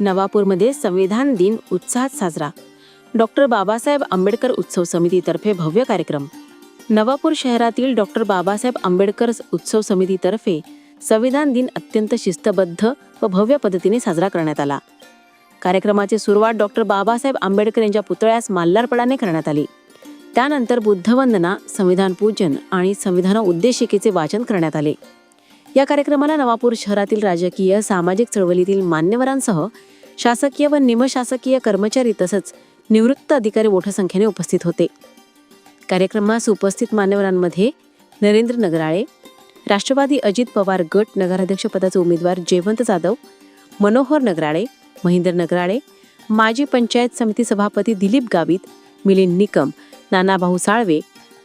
नवापूरमध्ये संविधान दिन उत्साहात साजरा. डॉक्टर बाबासाहेब आंबेडकर उत्सव समितीतर्फे भव्य कार्यक्रम. नवापूर शहरातील डॉक्टर बाबासाहेब आंबेडकर उत्सव समितीतर्फे संविधान दिन अत्यंत शिस्तबद्ध व भव्य पद्धतीने साजरा करण्यात आला. कार्यक्रमाची सुरुवात डॉक्टर बाबासाहेब आंबेडकर यांच्या पुतळ्यास माल्लारपणाने करण्यात आली. त्यानंतर बुद्धवंदना संविधान पूजन आणि संविधान उद्देशिकेचे वाचन करण्यात आले. या कार्यक्रमाला नवापूर शहरातील राजकीय सामाजिक चळवळीतील मान्यवरांसह शासकीय व निमशासकीय कर्मचारी तसंच निवृत्त अधिकारी मोठ्या संख्येने उपस्थित होते. कार्यक्रमास उपस्थित मान्यवरांमध्ये नरेंद्र नगराळे राष्ट्रवादी अजित पवार गट नगराध्यक्षपदाचे उमेदवार जयवंत जाधव मनोहर नगराळे महेंद्र नगराळे माजी पंचायत समिती सभापती दिलीप गावित मिलिंद निकम नानाभाऊ साळवे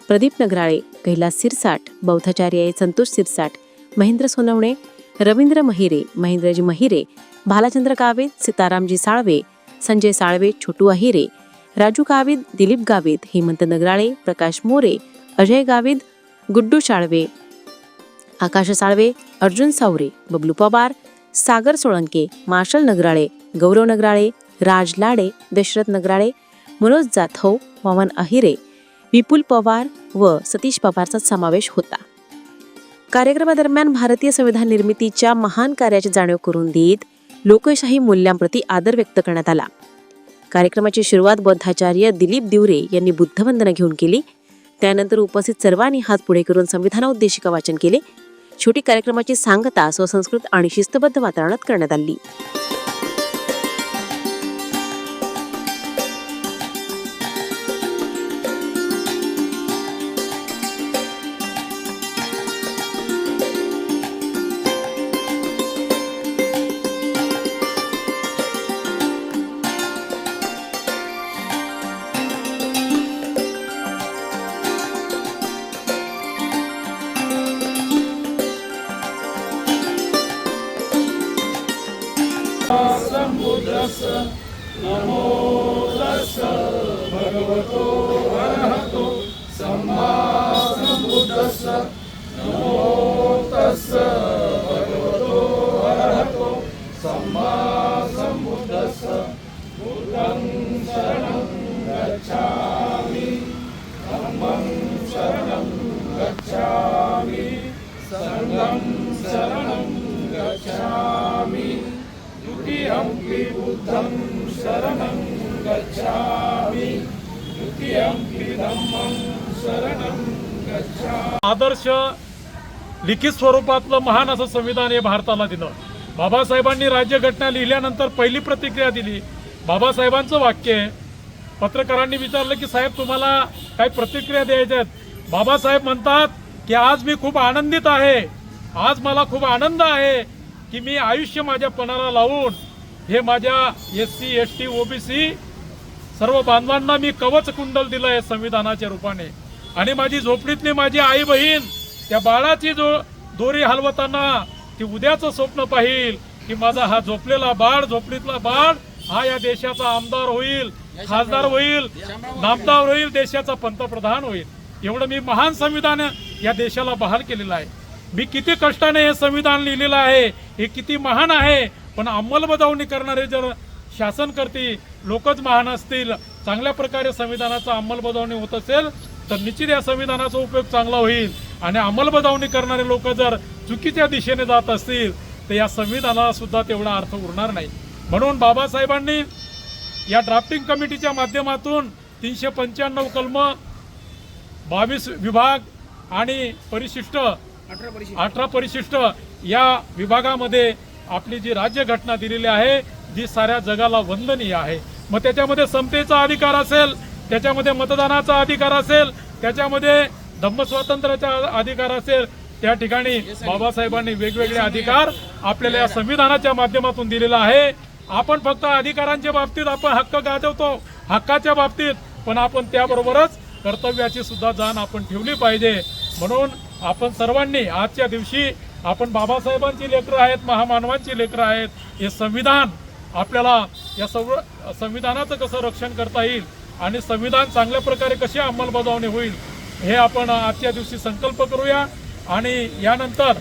प्रदीप नगराळे कैलास सिरसाट बौद्धाचार्य संतोष सिरसाट महेंद्र सोनवणे रवींद्र महिरे महेंद्रजी महिरे भालाचंद्र कावेत सीतारामजी साळवे संजय साळवे छोटू अहिरे राजू कावेद दिलीप गावित हेमंत नगराळे प्रकाश मोरे अजय गावित गुड्डू साळवे आकाश साळवे अर्जुन सावरे बबलू पवार सागर सोळंके मार्शल नगराळे गौरव नगराळे राज लाडे दशरथ नगराळे मनोज जाधव पवन अहिरे विपुल पवार व सतीश पवारचा समावेश होता. कार्यक्रमादरम्यान भारतीय संविधान निर्मितीच्या महान कार्याची जाणीव करून देत लोकशाही मूल्यांप्रती आदर व्यक्त करण्यात आला. कार्यक्रमाची सुरुवात बौद्धाचार्य दिलीप दिवरे यांनी बुद्धवंदना घेऊन केली. त्यानंतर उपस्थित सर्वांनी हात पुढे करून संविधानोद्देशिका वाचन केले. शेवटी कार्यक्रमाची सांगता स्वसंस्कृत आणि शिस्तबद्ध वातावरणात करण्यात आली. सम्बुद्धस् नमो. तस् भगवतो अर्हतो सम्मा आदर्श लिखित स्वरूपातलं महान असं संविधान हे भारताला दिलं. बाबासाहेबांनी राज्यघटना लिहिल्यानंतर पहिली प्रतिक्रिया दिली. बाबासाहेबांचं वाक्य आहे पत्रकारांनी विचारलं की साहेब तुम्हाला काही प्रतिक्रिया द्यायच्या आहेत? बाबासाहेब म्हणतात की आज मी खूप आनंदित आहे. आज मला खूप आनंद आहे की मी आयुष्य माझ्या पणाला लावून हे माझ्या S C S T OBC सर्व बांधवांना मी कवच कुंडल दिलं आहे संविधानाच्या रूपाने. आणि माझी झोपडीतली माझी आई बहीण त्या बाळाची जो दोरी हलवताना ती उद्याचं स्वप्न पाहिल की माझा हा झोपलेला बाळ झोपडीतला बाळ हा या देशाचा आमदार होईल खासदार होईल नामदार होईल देशाचा पंतप्रधान होईल. एवढं मी महान संविधान या देशाला बहाल केलेलं आहे. मी किती कष्टाने हे संविधान लिहिलेलं आहे हे किती महान आहे पण अंमलबजावणी करणारे जर शासन करते लोकच महान असतील चांगल्या प्रकारे संविधानाचा अंमलबजावणी होत असेल तर निश्चित या संविधानाचा उपयोग चांगला होईल. आणि अंमलबजावणी करणारे लोक जर चुकीच्या दिशेने जात असतील तर या संविधानाला सुद्धा तेवढा अर्थ उरणार नाही. म्हणून बाबासाहेबांनी या ड्राफ्टिंग कमिटीच्या माध्यमातून तीनशे पंच्याण्णव कलम बावीस विभाग आणि परिशिष्ट. अठरा परिशिष्ट या विभागामध्ये आपली जी राज्यघटना दिलेली आहे जी साऱ्या जगाला वंदनीय आहे. मग त्याच्यामध्ये समतेचा अधिकार असेल त्याच्यामध्ये मतदानाचा अधिकार असेल त्याच्यामध्ये धम्मस्वातंत्र्याचा अधिकार असेल त्या ठिकाणी बाबासाहेबांनी वेगवेगळे अधिकार आपल्याला या संविधानाच्या माध्यमातून दिलेला आहे. आपण फक्त अधिकारांच्या बाबतीत आपण हक्क गाजवतो हक्काच्या बाबतीत पण आपण त्याबरोबरच कर्तव्याची सुद्धा जाण आपण ठेवली पाहिजे. म्हणून आपण सर्वांनी आजच्या दिवशी आपण बाबासाहेबांची लेकरं आहेत महामानवांची लेकरं आहेत हे संविधान आपल्याला या सर्व संविधानाचं कसं रक्षण करता येईल आणि संविधान चांगल्या प्रकारे कशी अंमलबजावणी होईल हे आपण आजच्या दिवशी संकल्प करूया आणि यानंतर